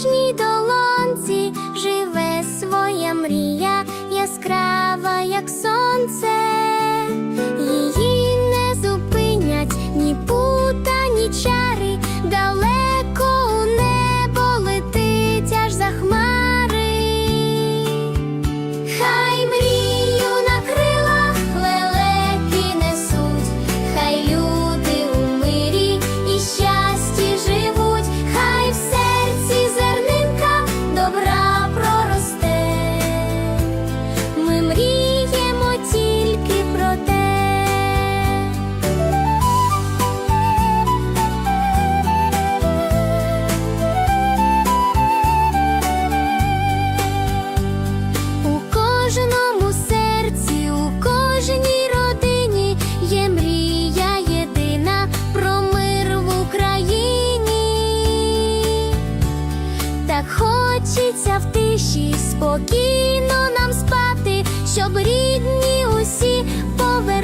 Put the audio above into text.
кожній долонці живе своя мрія, яскрава, як сонце. тиші, спокійно нам спати, щоб рідні усі повернути.